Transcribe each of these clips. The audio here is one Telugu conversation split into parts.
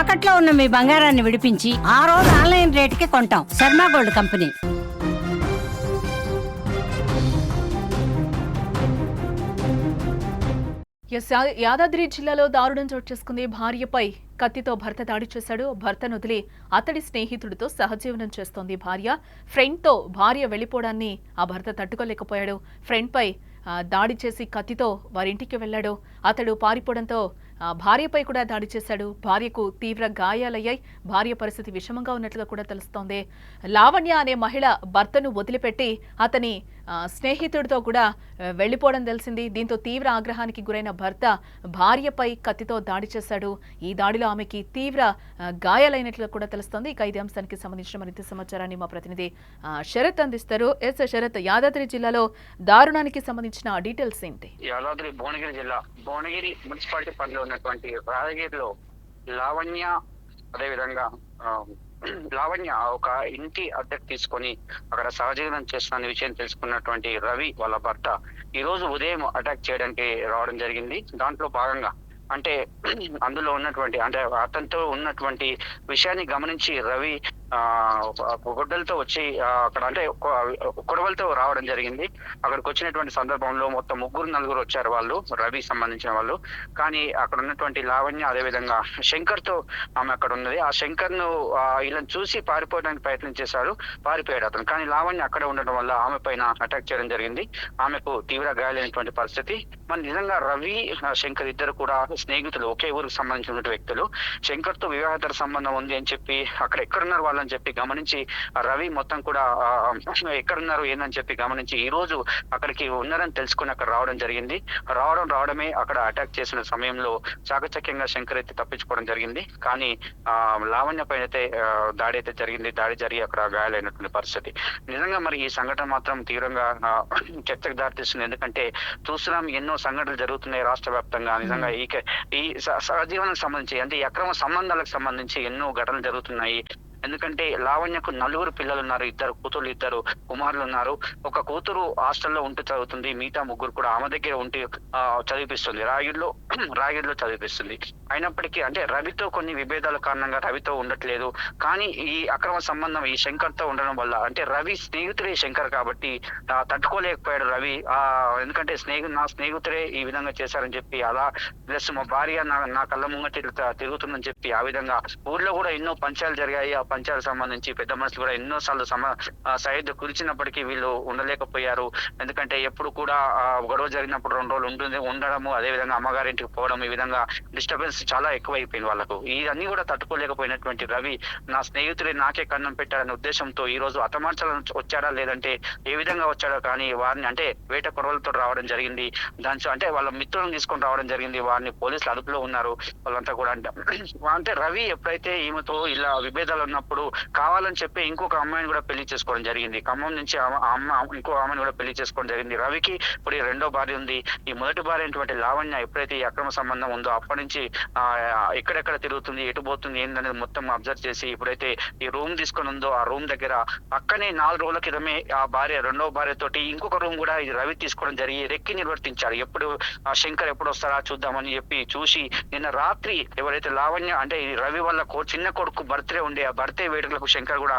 తాకట్లో ఉన్న మీ బంగారాన్ని విడిపించి ఆ రోజు ఆన్లైన్ రేటుకి కొంటాం. Sharma gold company. Yeah- Yadadri జిల్లాలో దారుణం చోటు చేసుకుంది భార్యపై కత్తితో భర్త దాడి చేశాడు. భర్తను వదిలి అతడి స్నేహితుడితో సహజీవనం చేస్తోంది భార్య. ఫ్రెండ్తో భార్య వెళ్ళిపోవడాన్ని ఆ భర్త తట్టుకోలేకపోయాడు. ఫ్రెండ్పై దాడి చేసి కత్తితో వారింటికి వెళ్ళాడు. అతడు పారిపోవడంతో భార్యపై కూడా దాడి చేశాడు. భార్యకు తీవ్ర గాయాలయ్యాయి. భార్య పరిస్థితి విషమంగా ఉన్నట్లుగా కూడా తెలుస్తోంది. లావణ్య అనే మహిళ భర్తను వదిలిపెట్టి అతని స్నేహితుడితో కూడా వెళ్ళిపోవడం తెలిసింది. దీంతో తీవ్ర ఆగ్రహానికి గురైన భర్త భార్యపై కత్తితో దాడి చేశాడు. ఈ దాడిలో ఆమెకి తీవ్ర గాయాలైనట్లుగా కూడా తెలుస్తోంది. ఇక ఇదే అంశానికి సంబంధించిన మరింత సమాచారాన్ని మా ప్రతినిధి శరత్ అందిస్తారు. ఎస్ శరత్ యాదాద్రి జిల్లాలో దారుణానికి సంబంధించిన డీటెయిల్స్ ఏంటి? యాదాద్రి భువనగిరి జిల్లా భువనగిరి మున్సిపాలిటీ పరిధిలో ఉన్నటువంటి రాజగిరిలో లావణ్య అదేవిధంగా లావణ్య ఒక ఇంటి అద్దెకు తీసుకొని అక్కడ సహజీవనం చేస్తున్న విషయం తెలుసుకున్నటువంటి రవి వాళ్ళ భర్త ఈ రోజు ఉదయం అటాక్ చేయడానికి రావడం జరిగింది. దాంట్లో భాగంగా అంటే అందులో ఉన్నటువంటి అంటే అతనితో ఉన్నటువంటి విషయాన్ని గమనించి రవి గొడ్డలతో వచ్చి అక్కడ అంటే కొడవలతో రావడం జరిగింది. అక్కడికి వచ్చినటువంటి సందర్భంలో మొత్తం ముగ్గురు నలుగురు వచ్చారు వాళ్ళు రవి సంబంధించిన వాళ్ళు. కానీ అక్కడ ఉన్నటువంటి లావణ్య అదే విధంగా శంకర్తో ఆమె అక్కడ ఉన్నది. ఆ శంకర్ను వీళ్ళని చూసి పారిపోవడానికి ప్రయత్నం చేశాడు పారిపోయాడు అతను. కానీ లావణ్య అక్కడే ఉండడం వల్ల ఆమె పైన అటాక్ చేయడం జరిగింది. ఆమెకు తీవ్ర గాయాలైనటువంటి పరిస్థితి. మరి నిజంగా రవి శంకర్ ఇద్దరు కూడా స్నేహితులు ఒకే ఊరికి సంబంధించిన వ్యక్తులు. శంకర్తో వివాహేతర సంబంధం ఉంది అని చెప్పి అక్కడ ఎక్కడున్నారు వాళ్ళని చెప్పి గమనించి రవి మొత్తం కూడా ఎక్కడున్నారు ఏందని చెప్పి గమనించి ఈ రోజు అక్కడికి ఉన్నారని తెలుసుకుని అక్కడ రావడం జరిగింది. రావడం రావడమే అక్కడ అటాక్ చేసిన సమయంలో చాకచక్యంగా శంకర్ అయితే తప్పించుకోవడం జరిగింది. కానీ ఆ లావణ్య పైన అయితే దాడి అయితే జరిగింది. దాడి జరిగి అక్కడ గాయాలైనటువంటి పరిస్థితి. నిజంగా మరి ఈ సంఘటన మాత్రం తీవ్రంగా చర్చకు దారితీస్తుంది. ఎందుకంటే చూస్తున్నాం ఎన్నో సంఘటనలు జరుగుతున్నాయి రాష్ట్ర వ్యాప్తంగా. నిజంగా ఈ క- ఈ స- సహజీవనానికి సంబంధించి అంటే ఈ అక్రమ సంబంధాలకు సంబంధించి ఎన్నో ఘటనలు జరుగుతున్నాయి. ఎందుకంటే లావణ్యకు నలుగురు పిల్లలు ఉన్నారు ఇద్దరు కూతురు ఇద్దరు కుమారులు ఉన్నారు ఒక కూతురు హాస్టల్లో ఉంటూ చదువుతుంది. మిగతా ముగ్గురు కూడా ఆమె దగ్గర ఉండి చదివిపిస్తుంది. రాగిడిలో రాగిడిలో చదివిపిస్తుంది. అయినప్పటికీ అంటే రవితో కొన్ని విభేదాల కారణంగా రవితో ఉండట్లేదు. కానీ ఈ అక్రమ సంబంధం ఈ శంకర్తో ఉండడం వల్ల అంటే రవి స్నేహితుడే శంకర్ కాబట్టి తట్టుకోలేకపోయాడు రవి. ఆ ఎందుకంటే స్నేహి నా స్నేహితుడే ఈ విధంగా చేశారని చెప్పి అలా ప్లస్ మా భార్య నా నా కళ్ళ ముంగ తిరుగుతుందని చెప్పి ఆ విధంగా ఊర్లో కూడా ఎన్నో పంచాలు జరిగాయి. ఆ పంచాల సంబంధించి పెద్ద మనుషులు కూడా ఎన్నో సార్లు సమ సైడ్ కురిచినప్పటికీ వీళ్ళు ఉండలేకపోయారు. ఎందుకంటే ఎప్పుడు కూడా గొడవ జరిగినప్పుడు రెండు రోజులు ఉంటుంది ఉండడము అదే విధంగా అమ్మగారింటికి పోవడం ఈ విధంగా డిస్టర్బెన్స్ చాలా ఎక్కువైపోయింది వాళ్ళకు. ఇవన్నీ కూడా తట్టుకోలేకపోయినటువంటి రవి నా స్నేహితుడే నాకే కన్నం పెట్టాడనే ఉద్దేశంతో ఈ రోజు అతమార్చాలని వచ్చాడా లేదంటే ఏ విధంగా వచ్చాడో కానీ వారిని అంటే వేట కొరవలతో రావడం జరిగింది. దాని అంటే వాళ్ళ మిత్రులను తీసుకొని రావడం జరిగింది. వారిని పోలీసులు అదుపులో ఉన్నారు. వాళ్ళంతా కూడా అంటే అంటే రవి ఎప్పుడైతే ఈమెతో ఇలా విభేదాలు ఉన్నప్పుడు కావాలని చెప్పి ఇంకొక అమ్మాయిని కూడా పెళ్ళి చేసుకోవడం జరిగింది. ఖమ్మం నుంచి ఆ అమ్మ ఇంకో ఆమెను కూడా పెళ్ళి చేసుకోవడం జరిగింది. రవికి ఇప్పుడు ఈ రెండో భార్య ఉంది. ఈ మొదటి భార్య అయినటువంటి లావణ్య ఎప్పుడైతే ఈ అక్రమ సంబంధం ఉందో అప్పటి నుంచి ఎక్కడెక్కడ తిరుగుతుంది ఎటు పోతుంది ఏందనేది మొత్తం అబ్జర్వ్ చేసి ఇప్పుడైతే ఈ రూమ్ తీసుకొని ఉందో ఆ రూమ్ దగ్గర పక్కనే నాలుగు రోజుల క్రితమే ఆ భార్య రెండో భార్య తోటి ఇంకొక రూమ్ కూడా ఇది రవి తీసుకోవడం జరిగి రెక్కి నిర్వర్తించారు. ఎప్పుడు ఆ శంకర్ ఎప్పుడు వస్తారా చూద్దామని చెప్పి చూసి నిన్న రాత్రి ఎవరైతే లావణ్య అంటే రవి వల్ల చిన్న కొడుకు బర్త్డే ఉండే ఆ బర్త్డే వేడుకలకు శంకర్ కూడా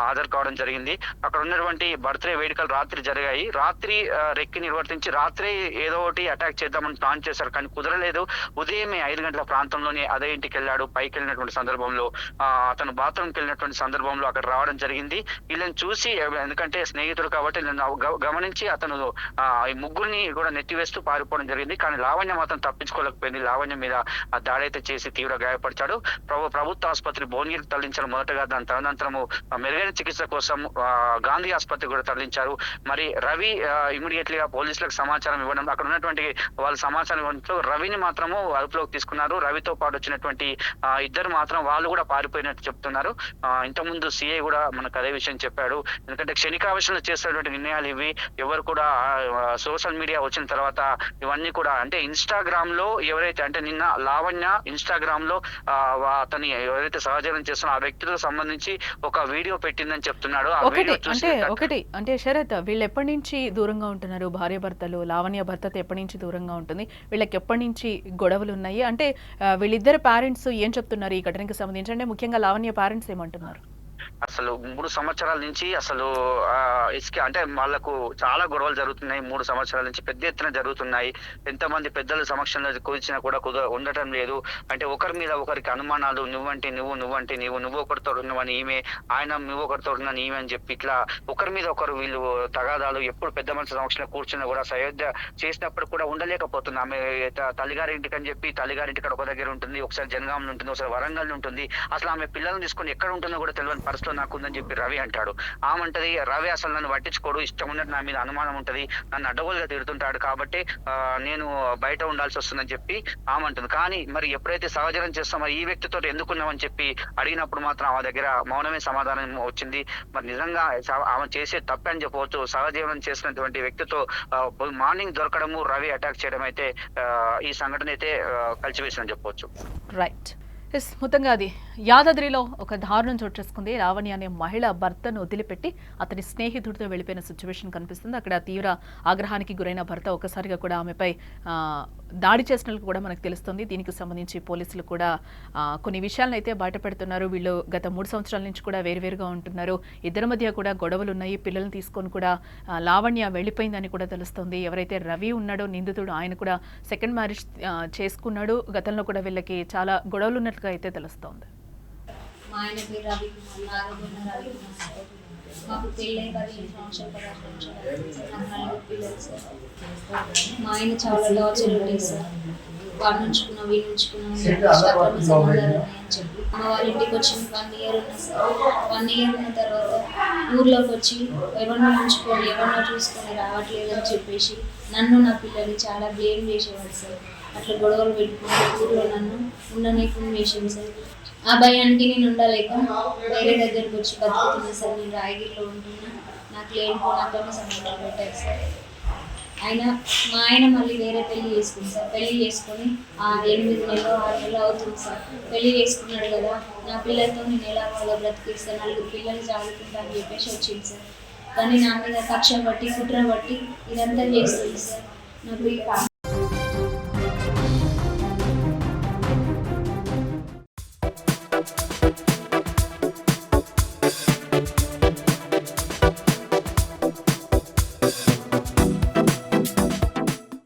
హాజరు కావడం జరిగింది. అక్కడ ఉన్నటువంటి బర్త్డే వేడుకలు రాత్రి జరిగాయి. రాత్రి రెక్కి నిర్వర్తించి రాత్రి ఏదో ఒకటి అటాక్ చేద్దామని ప్లాన్ చేశారు కానీ కుదరలేదు. ఉదయమే ఐదు గంటల ప్రాంతంలోనే అదే ఇంటికి వెళ్ళాడు పైకి వెళ్ళినటువంటి సందర్భంలో ఆ, అతను బాత్రూమ్కి వెళ్ళినటువంటి సందర్భంలో అక్కడ రావడం జరిగింది. వీళ్ళని చూసి ఎందుకంటే స్నేహితుడు కాబట్టి గమనించి అతను ఆ, ఈ ముగ్గురిని కూడా నెట్టివేస్తూ పారిపోవడం జరిగింది. కానీ లావణ్య మాత్రం తప్పించుకోలేకపోయింది. లావణ్య మీద దాడి అయితే చేసి తీవ్ర గాయపరిచాడు. ప్రభు ప్రభుత్వ ఆసుపత్రి భువనగిరికి తరలించారు మొదటగా దాని తదనంతరము మెరుగైన చికిత్స కోసం గాంధీ ఆసుపత్రి కూడా తరలించారు. మరి రవి ఇమీడియట్లీ గా పోలీసులకు సమాచారం ఇవ్వడం అక్కడ ఉన్నటువంటి వాళ్ళ సమాచారం ఇవ్వడంతో రవిని మాత్రము అదుపులోకి తీసుకున్నారు. రవితో పాటు వచ్చినటువంటి ఇద్దరు మాత్రం వాళ్ళు కూడా పారిపోయినట్టు చెప్తున్నారు. ఇంతకుముందు సిఐ కూడా మనకు అదే విషయం చెప్పాడు. ఎందుకంటే క్షణికావేశంలో చేసినటువంటి నిర్ణయాలు ఇవి ఎవరు కూడా సోషల్ మీడియా వచ్చిన తర్వాత ఇవన్నీ కూడా అంటే ఇన్స్టాగ్రామ్లో ఎవరైతే అంటే నిన్న లావణ్య ఇన్స్టాగ్రామ్లో అతని ఎవరైతే సహజీవనం చేస్తున్న ఆ వ్యక్తులు సంబంధించి ఒక వీడియో పెట్టిందని చెప్తున్నాడు. ఒకటి అంటే ఒకటి అంటే శరత్ వీళ్ళు ఎప్పటి నుంచి దూరంగా ఉంటున్నారు? భార్య భర్తలు లావణ్య భర్తతో ఎప్పటి నుంచి దూరంగా ఉంటుంది? వీళ్ళకి ఎప్పటి నుంచి గొడవలు ఉన్నాయి? అంటే వీళ్ళిద్దరు పేరెంట్స్ ఏం చెప్తున్నారు ఈ ఘటనకి సంబంధించి? అంటే ముఖ్యంగా లావణ్య పేరెంట్స్ ఏమంటున్నారు? అసలు మూడు సంవత్సరాల నుంచి అసలు ఆ, ఇసుక అంటే వాళ్ళకు చాలా గొడవలు జరుగుతున్నాయి. మూడు సంవత్సరాల నుంచి పెద్ద ఎత్తున జరుగుతున్నాయి. ఎంతమంది పెద్దల సమక్షంలో కూర్చినా కూడా కుద ఉండటం లేదు. అంటే ఒకరి మీద ఒకరికి అనుమానాలు నువ్వంటే నువ్వు నువ్వంటే నువ్వు నువ్వు ఒకరితో ఉన్నవని ఈమె ఆయన నువ్వు ఒకరితో ఉన్నాను ఈమె అని చెప్పి ఇట్లా ఒకరి మీద ఒకరు వీళ్ళు తగాదాలు ఎప్పుడు పెద్ద మనిషి సమక్షంలో కూర్చున్నా కూడా సయోధ్య చేసినప్పుడు కూడా ఉండలేకపోతుంది. ఆమె తల్లిగారింటికి అని చెప్పి తల్లిగారింటికి ఒక దగ్గర ఉంటుంది ఒకసారి జనగాంలో ఉంటుంది ఒకసారి వరంగల్ ఉంటుంది. అసలు ఆమె పిల్లల్ని తీసుకొని ఎక్కడ ఉంటుందో కూడా తెలియని పరిస్థితి నాకు ఉందని చెప్పి రవి అంటాడు. ఆమంటది రవి అసలు నన్ను పట్టించుకోడు ఇష్టం ఉన్నట్టు నా మీద అనుమానం ఉంటది. నన్ను అడ్డగోలుగా తిడుతుంటాడు కాబట్టి నేను బయట ఉండాల్సి వస్తుందని చెప్పి ఆమంటుంది కానీ మరి ఎప్పుడైతే సహజనం చేస్తామో ఈ వ్యక్తితో ఎందుకున్నామని చెప్పి అడిగినప్పుడు మాత్రం ఆమె దగ్గర మౌనమే సమాధానం వచ్చింది. మరి నిజంగా ఆమె చేసే తప్పే అని చెప్పవచ్చు. సహజీవనం చేసినటువంటి వ్యక్తితో మార్నింగ్ దొరకడము రవి అటాక్ చేయడం అయితే ఈ సంఘటన అయితే కలిసివేసిందని చెప్పవచ్చు. రైట్. ఎస్ మొత్తంగా అది యాదాద్రిలో ఒక దారుణం చోటు చేసుకుంది. రావణి అనే మహిళ భర్తను వదిలిపెట్టి అతని స్నేహితుడితో వెళ్ళిపోయిన సిచ్యువేషన్ కనిపిస్తుంది. అక్కడ తీవ్ర ఆగ్రహానికి గురైన భర్త ఒకసారిగా కూడా ఆమెపై దాడి చేసినట్లు కూడా మనకు తెలుస్తుంది. దీనికి సంబంధించి పోలీసులు కూడా కొన్ని విషయాలను అయితే బయటపెడుతున్నారు. వీళ్ళు గత మూడు సంవత్సరాల నుంచి కూడా వేరువేరుగా ఉంటున్నారు. ఇద్దరి మధ్య కూడా గొడవలు ఉన్నాయి. పిల్లల్ని తీసుకొని కూడా లావణ్య వెళ్ళిపోయిందని కూడా తెలుస్తుంది. ఎవరైతే రవి ఉన్నాడో నిందితుడు ఆయన కూడా సెకండ్ మ్యారేజ్ చేసుకున్నాడు. గతంలో కూడా వీళ్ళకి చాలా గొడవలు ఉన్నట్లుగా అయితే తెలుస్తోంది. మా ఆయన పేరు రవి కుమార్ రవి కుమార్ మాకు పెళ్ళై పదిహేను సంవత్సరాలు పదహారు సంవత్సరాలు పిల్లలు సార్ మా ఆయన చాలా టార్చర్ ఉండేది సార్. వాడిని ఉంచుకున్నా వీడిని ఉంచుకున్నా చెప్పి అమ్మ వాళ్ళ ఇంటికి వచ్చి వన్ ఇయర్ ఉన్నా సార్. వన్ ఇయర్ ఉన్న తర్వాత ఊర్లోకి వచ్చి ఎవరినో ఉంచుకొని ఎవరినో చూసుకొని రావట్లేదు అని చెప్పేసి నన్ను నా పిల్లల్ని చాలా బ్లేమ్ చేసేవాడు సార్. అట్లా గొడవలు పెట్టుకుంటే ఊర్లో నన్ను ఉండనీకుండా వేసింది సార్. ఆ భయానికి నేను ఉండలేక వేరే దగ్గరికి వచ్చి బతుకుతున్నా సార్. నేను రాయగిరిలో ఉంటున్నా. నాకు లేనిపోయిన అక్రమ సంబంధాలు పెట్టారు సార్. ఆయన మా ఆయన మళ్ళీ వేరే పెళ్ళి చేసుకుంది సార్. పెళ్ళి చేసుకొని ఆ ఎనిమిది నెలలు ఆరు నెలలు అవుతుంది సార్. పెళ్ళి చేసుకున్నాడు కదా. నా పిల్లలతో నేను ఎలా వాళ్ళ బ్రతికిస్తాను నలుగురు పిల్లలు చదువుకుంటా అని చెప్పేసి వచ్చింది సార్. కానీ నా మీద కక్ష బట్టి కుట్ర బట్టి ఇదంతా చేస్తుంది సార్. నాకు